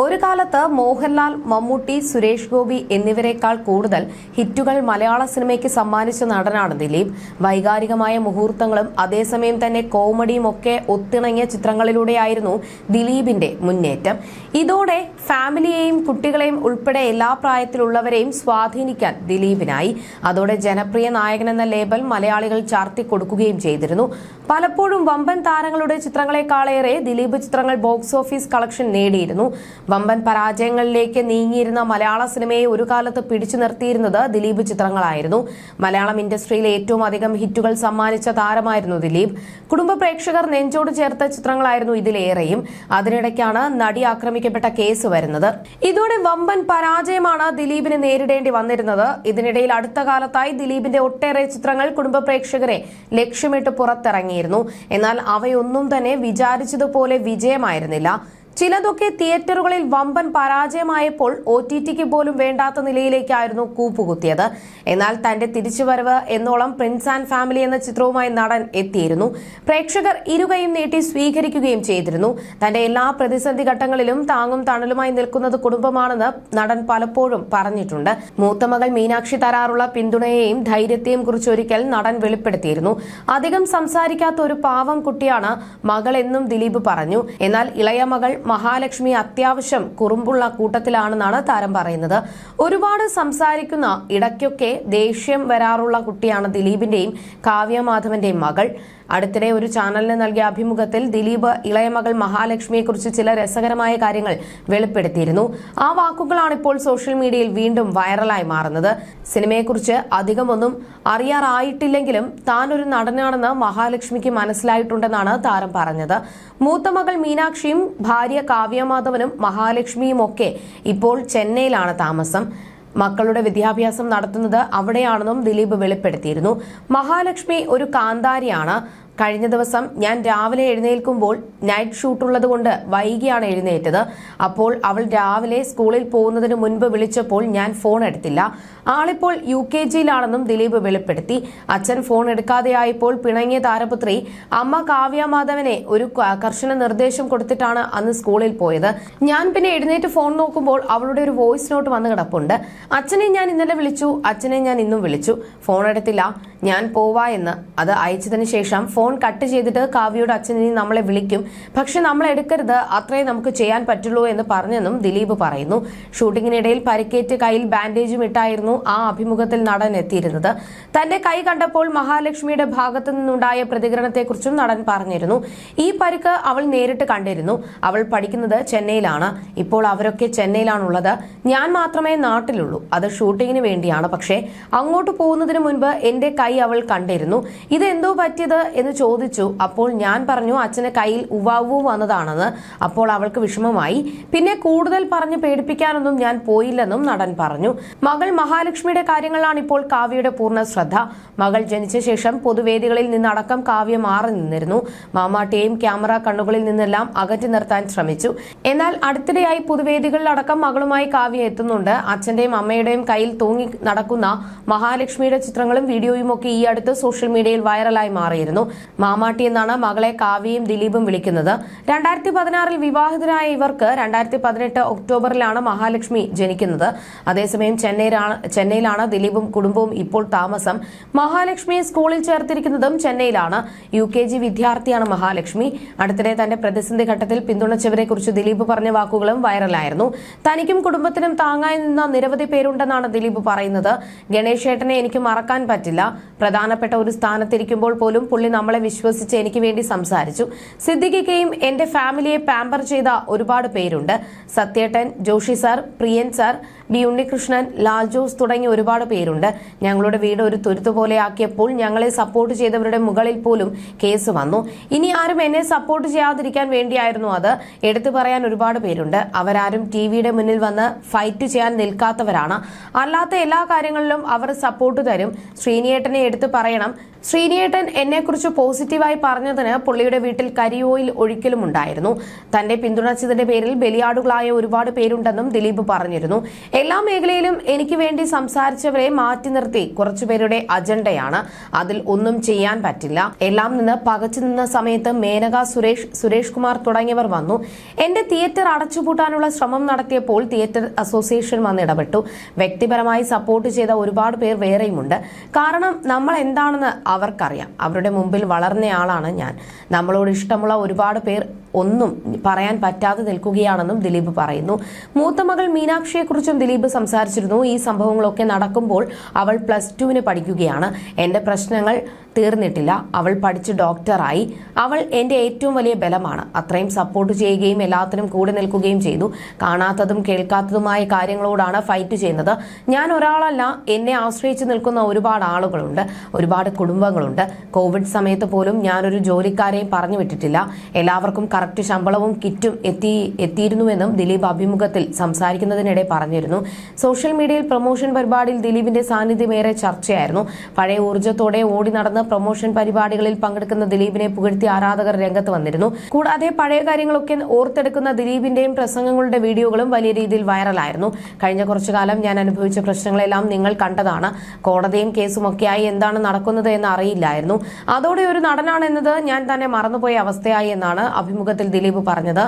ഒരു കാലത്ത് മോഹൻലാൽ മമ്മൂട്ടി സുരേഷ് ഗോപി എന്നിവരെക്കാൾ കൂടുതൽ ഹിറ്റുകൾ മലയാള സിനിമയ്ക്ക് സമ്മാനിച്ച നടനാണ് ദിലീപ്. വൈകാരികമായ മുഹൂർത്തങ്ങളും അതേസമയം തന്നെ കോമഡിയും ഒക്കെ ഒത്തിണങ്ങിയ ചിത്രങ്ങളിലൂടെയായിരുന്നു ദിലീപിന്റെ മുന്നേറ്റം. ഇതോടെ ഫാമിലിയെയും കുട്ടികളെയും ഉൾപ്പെടെ എല്ലാ പ്രായത്തിലുള്ളവരെയും സ്വാധീനിക്കാൻ ദിലീപിനായി. അതോടെ ജനപ്രിയ നായകൻ എന്ന ലേബൽ മലയാളികൾ ചാർത്തി കൊടുക്കുകയും ചെയ്തിരുന്നു. പലപ്പോഴും വമ്പൻ താരങ്ങളുടെ ചിത്രങ്ങളെക്കാളേറെ ദിലീപ് ചിത്രങ്ങൾ ബോക്സ് ഓഫീസ് കളക്ഷൻ നേടിയിരുന്നു. വമ്പൻ പരാജയങ്ങളിലേക്ക് നീങ്ങിയിരുന്ന മലയാള സിനിമയെ ഒരു കാലത്ത് പിടിച്ചു നിർത്തിയിരുന്നത് ദിലീപ് ചിത്രങ്ങളായിരുന്നു. മലയാളം ഇൻഡസ്ട്രിയിലെ ഏറ്റവും അധികം ഹിറ്റുകൾ സമ്മാനിച്ച താരമായിരുന്നു ദിലീപ്. കുടുംബ പ്രേക്ഷകർ നെഞ്ചോട് ചേർത്ത ചിത്രങ്ങളായിരുന്നു ഇതിലേറെയും. അതിനിടയ്ക്കാണ് നടി ആക്രമിക്കപ്പെട്ട കേസ് വരുന്നത്. ഇതോടെ വമ്പൻ പരാജയമാണ് ദിലീപിന് നേരിടേണ്ടി വന്നിരുന്നത്. ഇതിനിടയിൽ അടുത്ത കാലത്തായി ദിലീപിന്റെ ഒട്ടേറെ ചിത്രങ്ങൾ കുടുംബ പ്രേക്ഷകരെ ലക്ഷ്യമിട്ട് പുറത്തിറങ്ങിയിരുന്നു. എന്നാൽ അവയൊന്നും തന്നെ വിചാരിച്ചതുപോലെ വിജയമായിരുന്നില്ല. ചിലതൊക്കെ തിയേറ്ററുകളിൽ വമ്പൻ പരാജയമായപ്പോൾ ഒ ടി ടിക്ക് പോലും വേണ്ടാത്ത നിലയിലേക്കായിരുന്നു കൂപ്പുകുത്തിയത്. എന്നാൽ തന്റെ തിരിച്ചുവരവ് എന്നോളം പ്രിൻസ് ആൻഡ് ഫാമിലി എന്ന ചിത്രവുമായി നടൻ എത്തിയിരുന്നു. പ്രേക്ഷകർ ഇരുകയും നീട്ടി സ്വീകരിക്കുകയും ചെയ്തിരുന്നു. തന്റെ എല്ലാ പ്രതിസന്ധി ഘട്ടങ്ങളിലും താങ്ങും തണലുമായി നിൽക്കുന്നത് കുടുംബമാണെന്ന് നടൻ പലപ്പോഴും പറഞ്ഞിട്ടുണ്ട്. മൂത്തമകൾ മീനാക്ഷി തരാറുള്ള പിന്തുണയെയും ധൈര്യത്തെയും കുറിച്ചൊരിക്കൽ നടൻ വെളിപ്പെടുത്തിയിരുന്നു. അധികം സംസാരിക്കാത്ത ഒരു പാവം കുട്ടിയാണ് മകളെന്നും ദിലീപ് പറഞ്ഞു. എന്നാൽ ഇളയ മകൾ മഹാലക്ഷ്മി അത്യാവശ്യം കുറുമ്പുള്ള കൂട്ടത്തിലാണെന്നാണ് താരം പറയുന്നത്. ഒരുപാട് സംസാരിക്കുന്ന ഇടയ്ക്കൊക്കെ ദേഷ്യം വരാറുള്ള കുട്ടിയാണ് ദിലീപിന്റെയും കാവ്യമാധവന്റെയും മകൾ. അടുത്തിടെ ഒരു ചാനലിന് നൽകിയ അഭിമുഖത്തിൽ ദിലീപ് ഇളയമകൾ മഹാലക്ഷ്മിയെക്കുറിച്ച് ചില രസകരമായ കാര്യങ്ങൾ വെളിപ്പെടുത്തിയിരുന്നു. ആ വാക്കുകളാണ് ഇപ്പോൾ സോഷ്യൽ മീഡിയയിൽ വീണ്ടും വൈറലായി മാറുന്നത്. സിനിമയെക്കുറിച്ച് അധികമൊന്നും അറിയാറായിട്ടില്ലെങ്കിലും താൻ ഒരു നടനാണെന്ന് മഹാലക്ഷ്മിക്ക് മനസ്സിലായിട്ടുണ്ടെന്നാണ് താരം പറഞ്ഞത്. മൂത്ത മകൾ മീനാക്ഷിയും ഭാര്യ കാവ്യമാധവനും മഹാലക്ഷ്മിയും ഒക്കെ ഇപ്പോൾ ചെന്നൈയിലാണ് താമസം. മക്കളുടെ വിദ്യാഭ്യാസം നടത്തുന്നത് അവിടെയാണെന്നും ദിലീപ് വെളിപ്പെടുത്തിയിരുന്നു. മഹാലക്ഷ്മി ഒരു കാന്താരിയാണ്. കഴിഞ്ഞ ദിവസം ഞാൻ രാവിലെ എഴുന്നേൽക്കുമ്പോൾ നൈറ്റ് ഷൂട്ടുള്ളത് കൊണ്ട് വൈകിയാണ് എഴുന്നേറ്റത്. അപ്പോൾ അവൾ രാവിലെ സ്കൂളിൽ പോകുന്നതിന് മുൻപ് വിളിച്ചപ്പോൾ ഞാൻ ഫോൺ എടുത്തില്ല. ആളിപ്പോൾ യു കെ ജിയിലാണെന്നും ദിലീപ് വെളിപ്പെടുത്തി. അച്ഛൻ ഫോൺ എടുക്കാതെയായപ്പോൾ പിണങ്ങിയ താരപുത്രി അമ്മ കാവ്യ മാധവനെ ഒരു കർശന നിർദ്ദേശം കൊടുത്തിട്ടാണ് അന്ന് സ്കൂളിൽ പോയത്. ഞാൻ പിന്നെ എഴുന്നേറ്റ് ഫോൺ നോക്കുമ്പോൾ അവളുടെ ഒരു വോയിസ് നോട്ട് വന്ന് കിടപ്പുണ്ട്. അച്ഛനെ ഞാൻ ഇന്നലെ വിളിച്ചു അച്ഛനെ ഞാൻ ഇന്നും വിളിച്ചു. ഫോൺ എടുത്തില്ല. ഞാൻ പോവാ എന്ന്. അത് അയച്ചതിന് ശേഷം ഫോൺ കട്ട് ചെയ്തിട്ട് കാവ്യയുടെ അച്ഛൻ ഇനി നമ്മളെ വിളിക്കും. പക്ഷെ നമ്മൾ എടുക്കരുത്. അത്രേ നമുക്ക് ചെയ്യാൻ പറ്റുള്ളൂ എന്ന് പറഞ്ഞെന്നും ദിലീപ് പറയുന്നു. ഷൂട്ടിങ്ങിനിടയിൽ പരിക്കേറ്റ് കയ്യിൽ ബാൻഡേജും ഇട്ടായിരുന്നു ആ അഭിമുഖത്തിൽ നടൻ എത്തിയിരുന്നത്. തന്റെ കൈ കണ്ടപ്പോൾ മഹാലക്ഷ്മിയുടെ ഭാഗത്തു നിന്നുണ്ടായ പ്രതികരണത്തെക്കുറിച്ചും നടൻ പറഞ്ഞിരുന്നു. ഈ പരിക്ക് അവൾ നേരിട്ട് കണ്ടിരുന്നു. അവൾ പഠിക്കുന്നത് ചെന്നൈയിലാണ്. ഇപ്പോൾ അവരൊക്കെ ചെന്നൈയിലാണുള്ളത്. ഞാൻ മാത്രമേ നാട്ടിലുള്ളൂ. അത് ഷൂട്ടിങ്ങിന് വേണ്ടിയാണ്. പക്ഷേ അങ്ങോട്ട് പോകുന്നതിന് മുൻപ് എന്റെ കൈ അവൾ കണ്ടിരുന്നു. ഇത് എന്തോ പറ്റിയത് എന്ന് ചോദിച്ചു അപ്പോൾ ഞാൻ പറഞ്ഞു അച്ഛന് കയ്യിൽ ഉവാവു വന്നതാണെന്ന്. അപ്പോൾ അവൾക്ക് വിഷമമായി. പിന്നെ കൂടുതൽ പറഞ്ഞ് പേടിപ്പിക്കാനൊന്നും ഞാൻ പോയില്ലെന്നും നടൻ പറഞ്ഞു. മകൾ മഹാലക്ഷ്മിയുടെ കാര്യങ്ങളാണ് ഇപ്പോൾ കാവ്യയുടെ പൂർണ ശ്രദ്ധ. മകൾ ജനിച്ച ശേഷം പൊതുവേദികളിൽ നിന്നടക്കം കാവ്യ മാറി നിന്നിരുന്നു. മാമാട്ടിയെയും ക്യാമറ കണ്ണുകളിൽ നിന്നെല്ലാം അകറ്റി നിർത്താൻ ശ്രമിച്ചു. എന്നാൽ അടുത്തിടെയായി പൊതുവേദികളിലടക്കം മകളുമായി കാവ്യ എത്തുന്നുണ്ട്. അച്ഛന്റെയും അമ്മയുടെയും കയ്യിൽ തൂങ്ങി നടക്കുന്ന മഹാലക്ഷ്മിയുടെ ചിത്രങ്ങളും വീഡിയോയും ഒക്കെ ഈ അടുത്ത് സോഷ്യൽ മീഡിയയിൽ വൈറലായി മാറിയിരുന്നു. മാമാട്ടി എന്നാണ് മകളെ കാവ്യയും ദിലീപും വിളിക്കുന്നത്. രണ്ടായിരത്തി പതിനാറിൽ വിവാഹിതരായ ഇവർക്ക് രണ്ടായിരത്തി പതിനെട്ട് ഒക്ടോബറിലാണ് മഹാലക്ഷ്മി ജനിക്കുന്നത്. അതേസമയം ചെന്നൈയിലാണ് ചെന്നൈയിലാണ് ദിലീപും കുടുംബവും ഇപ്പോൾ താമസം. മഹാലക്ഷ്മിയെ സ്കൂളിൽ ചേർത്തിരിക്കുന്നതും ചെന്നൈയിലാണ്. യു കെ ജി വിദ്യാർത്ഥിയാണ് മഹാലക്ഷ്മി. അടുത്തിടെ തന്റെ പ്രതിസന്ധി ഘട്ടത്തിൽ പിന്തുണച്ചവരെ കുറിച്ച് ദിലീപ് പറഞ്ഞ വാക്കുകളും വൈറലായിരുന്നു. തനിക്കും കുടുംബത്തിനും താങ്ങായി നിന്ന നിരവധി പേരുണ്ടെന്നാണ് ദിലീപ് പറയുന്നത്. ഗണേശേട്ടനെ എനിക്ക് മറക്കാൻ പറ്റില്ല. പ്രധാനപ്പെട്ട ഒരു സ്ഥാനത്തിരിക്കുമ്പോൾ പോലും പുള്ളി നമ്മളെ വിശ്വസിച്ച് എനിക്ക് വേണ്ടി സംസാരിച്ചു. സിദ്ദിഖിക്കയും എന്റെ ഫാമിലിയെ പാമ്പർ ചെയ്ത ഒരുപാട് പേരുണ്ട്. സത്യേട്ടൻ Joshiy sir Priyan sir B Unnikrishnan Lal Jose തുടങ്ങിയ ഒരുപാട് പേരുണ്ട്. ഞങ്ങളുടെ വീട് ഒരു തുരുത്തു പോലെ ആക്കിയപ്പോൾ ഞങ്ങളെ സപ്പോർട്ട് ചെയ്തവരുടെ മുകളിൽ പോലും കേസ് വന്നു. ഇനി ആരും എന്നെ സപ്പോർട്ട് ചെയ്യാതിരിക്കാൻ വേണ്ടിയായിരുന്നു അത്. എടുത്തു പറയാൻ ഒരുപാട് പേരുണ്ട്. അവരാരും ടി വിയുടെ മുന്നിൽ വന്ന് ഫൈറ്റ് ചെയ്യാൻ നിൽക്കാത്തവരാണ്. അല്ലാത്ത എല്ലാ കാര്യങ്ങളിലും അവർ സപ്പോർട്ട് തരും. ശ്രീനിയേട്ടനെ എടുത്തു പറയണം. ശ്രീനിയേട്ടൻ എന്നെക്കുറിച്ച് പോസിറ്റീവായി പറഞ്ഞതിന് പുള്ളിയുടെ വീട്ടിൽ കരിയോയിൽ ഒഴിക്കലും ഉണ്ടായിരുന്നു. തന്റെ പിന്തുണച്ചതിന്റെ പേരിൽ ബലിയാടുകളായ ഒരുപാട് പേരുണ്ടെന്നും ദിലീപ് പറഞ്ഞിരുന്നു. എല്ലാ മേഖലയിലും എനിക്ക് വേണ്ടി സംസാരിച്ചവരെ മാറ്റി നിർത്തി കുറച്ചുപേരുടെ അജണ്ടയാണ്. അതിൽ ഒന്നും ചെയ്യാൻ പറ്റില്ല. എല്ലാം നിന്ന് പകച്ചു നിന്ന സമയത്ത് മേനക സുരേഷ് സുരേഷ് കുമാർ തുടങ്ങിയവർ വന്നു. എന്റെ തിയേറ്റർ അടച്ചുപൂട്ടാനുള്ള ശ്രമം നടത്തിയപ്പോൾ തിയേറ്റർ അസോസിയേഷൻ വന്ന് ഇടപെട്ടു. വ്യക്തിപരമായി സപ്പോർട്ട് ചെയ്ത ഒരുപാട് പേർ വേറെയുമുണ്ട്. കാരണം നമ്മൾ എന്താണെന്ന് അവർക്കറിയാം. അവരുടെ മുമ്പിൽ വളർന്നയാളാണ് ഞാൻ. നമ്മളോട് ഇഷ്ടമുള്ള ഒരുപാട് പേർ ഒന്നും പറയാൻ പറ്റാതെ നിൽക്കുകയാണെന്നും ദിലീപ് പറയുന്നു. മൂത്ത മകൾ മീനാക്ഷിയെക്കുറിച്ചും ദിലീപ് സംസാരിച്ചിരുന്നു. ഈ സംഭവങ്ങളൊക്കെ നടക്കുമ്പോൾ അവൾ പ്ലസ് ടുവിന് പഠിക്കുകയാണ്. എന്റെ പ്രശ്നങ്ങൾ തീർന്നിട്ടില്ല. അവൾ പഠിച്ച് ഡോക്ടറായി. അവൾ എന്റെ ഏറ്റവും വലിയ ബലമാണ്. അത്രയും സപ്പോർട്ട് ചെയ്യുകയും എല്ലാത്തിനും കൂടെ നിൽക്കുകയും ചെയ്തു. കാണാത്തതും കേൾക്കാത്തതുമായ കാര്യങ്ങളോടാണ് ഫൈറ്റ് ചെയ്യുന്നത്. ഞാൻ ഒരാളല്ല എന്നെ ആശ്രയിച്ച് നിൽക്കുന്ന ഒരുപാട് ആളുകളുണ്ട് ഒരുപാട് കുടുംബങ്ങളുണ്ട്. കോവിഡ് സമയത്ത് പോലും ഞാനൊരു ജോലിക്കാരെയും പറഞ്ഞു വിട്ടിട്ടില്ല. എല്ലാവർക്കും കറക്റ്റ് ശമ്പളവും കിറ്റും എത്തി എത്തിയിരുന്നുവെന്നും ദിലീപ് അഭിമുഖത്തിൽ സംസാരിക്കുന്നതിനിടെ പറഞ്ഞിരുന്നു. സോഷ്യൽ മീഡിയയിൽ പ്രൊമോഷൻ പരിപാടിയിൽ ദിലീപിന്റെ സാന്നിധ്യമേറെ ചർച്ചയായിരുന്നു. പഴയ ഊർജത്തോടെ ഓടി നടന്ന് പ്രൊമോഷൻ പരിപാടികളിൽ പങ്കെടുക്കുന്ന ദിലീപിനെ പുകഴ്ത്തി ആരാധകർ രംഗത്ത് വന്നിരുന്നു. കൂടാതെ പഴയ കാര്യങ്ങളൊക്കെ ഓർത്തെടുക്കുന്ന ദിലീപിന്റെയും പ്രസംഗങ്ങളുടെ വീഡിയോകളും വലിയ രീതിയിൽ വൈറലായിരുന്നു. കഴിഞ്ഞ കുറച്ചു കാലം ഞാൻ അനുഭവിച്ച പ്രശ്നങ്ങളെല്ലാം നിങ്ങൾ കണ്ടതാണ്. കോടതിയും കേസും ഒക്കെയായി എന്താണ് നടക്കുന്നത് എന്ന് അറിയില്ലായിരുന്നു. അതോടെ ഒരു നടനാണെന്നത് ഞാൻ തന്നെ മറന്നുപോയ അവസ്ഥയായി എന്നാണ് അഭിമുഖത്തിൽ ദിലീപ് പറഞ്ഞത്.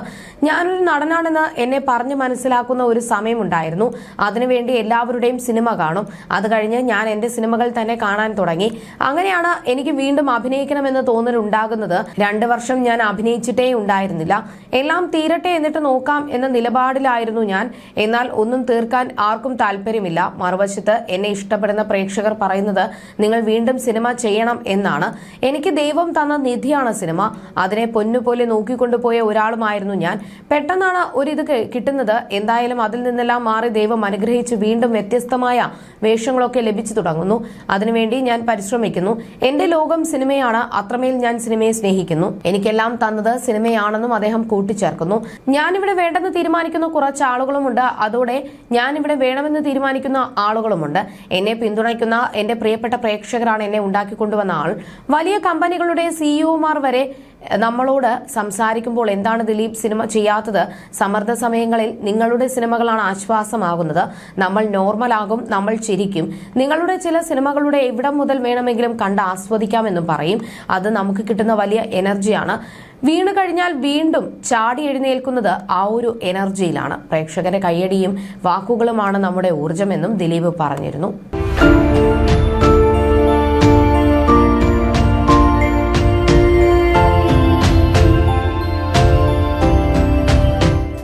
ഞാനൊരു നടനാണെന്ന് എന്നെ പറഞ്ഞു മനസ്സിലാക്കുന്ന ഒരു സമയമുണ്ടായിരുന്നു. അതിനുവേണ്ടി എല്ലാവരുടെയും സിനിമ കാണും. അത് കഴിഞ്ഞ് ഞാൻ എന്റെ സിനിമകൾ തന്നെ കാണാൻ തുടങ്ങി. അങ്ങനെയാണ് എനിക്ക് വീണ്ടും അഭിനയിക്കണം എന്ന് തോന്നലുണ്ടാകുന്നത് രണ്ടു വർഷം ഞാൻ അഭിനയിച്ചിട്ടേ ഉണ്ടായിരുന്നില്ല. എല്ലാം തീരട്ടെ എന്നിട്ട് നോക്കാം എന്ന നിലപാടിലായിരുന്നു ഞാൻ. എന്നാൽ ഒന്നും തീർക്കാൻ ആർക്കും താല്പര്യമില്ല. മറുവശത്ത് എന്നെ ഇഷ്ടപ്പെടുന്ന പ്രേക്ഷകർ പറയുന്നത് നിങ്ങൾ വീണ്ടും സിനിമ ചെയ്യണം എന്നാണ്. എനിക്ക് ദൈവം തന്ന നിധിയാണ് സിനിമ. അതിനെ പൊന്നുപോലെ നോക്കിക്കൊണ്ടുപോയ ഒരാളുമായിരുന്നു ഞാൻ. പെട്ടെന്നാണ് ഒരിത് കിട്ടുന്നത്. എന്തായാലും അതിൽ നിന്നെല്ലാം മാറി ദൈവം അനുഗ്രഹിച്ച് വീണ്ടും വ്യത്യസ്തമായ വേഷങ്ങളൊക്കെ ലഭിച്ചു തുടങ്ങുന്നു. അതിനുവേണ്ടി ഞാൻ പരിശ്രമിക്കുന്നു. എന്റെ ലോകം സിനിമയാണ് അത്രമേൽ ഞാൻ സിനിമയെ സ്നേഹിക്കുന്നു. എനിക്കെല്ലാം തന്നത് സിനിമയാണെന്നും അദ്ദേഹം കൂട്ടിച്ചേർക്കുന്നു. ഞാനിവിടെ വേണ്ടെന്ന് തീരുമാനിക്കുന്ന കുറച്ച് ആളുകളുമുണ്ട്. അതോടെ ഞാനിവിടെ വേണമെന്ന് തീരുമാനിക്കുന്ന ആളുകളുമുണ്ട്. എന്നെ പിന്തുണയ്ക്കുന്ന എന്റെ പ്രിയപ്പെട്ട പ്രേക്ഷകരാണ് എന്നെ ഉണ്ടാക്കിക്കൊണ്ടുവന്ന ആൾ. വലിയ കമ്പനികളുടെ സിഇഒമാർ വരെ നമ്മളോട് സംസാരിക്കുമ്പോൾ എന്താണ് ദിലീപ് സിനിമ ചെയ്യാത്തത്? സമ്മർദ്ദ സമയങ്ങളിൽ നിങ്ങളുടെ സിനിമകളാണ് ആശ്വാസമാകുന്നത്. നമ്മൾ നോർമലാകും നമ്മൾ ചിരിക്കും. നിങ്ങളുടെ ചില സിനിമകളുടെ എവിടം മുതൽ വേണമെങ്കിലും കണ്ട് ആസ്വദിക്കാമെന്നും പറയും. അത് നമുക്ക് കിട്ടുന്ന വലിയ എനർജിയാണ്. വീണു കഴിഞ്ഞാൽ വീണ്ടും ചാടി എഴുന്നേൽക്കുന്നത് ആ ഒരു എനർജിയിലാണ്. പ്രേക്ഷകരെ കയ്യടിയും വാക്കുകളുമാണ് നമ്മുടെ ഊർജമെന്നും ദിലീപ് പറഞ്ഞിരുന്നു.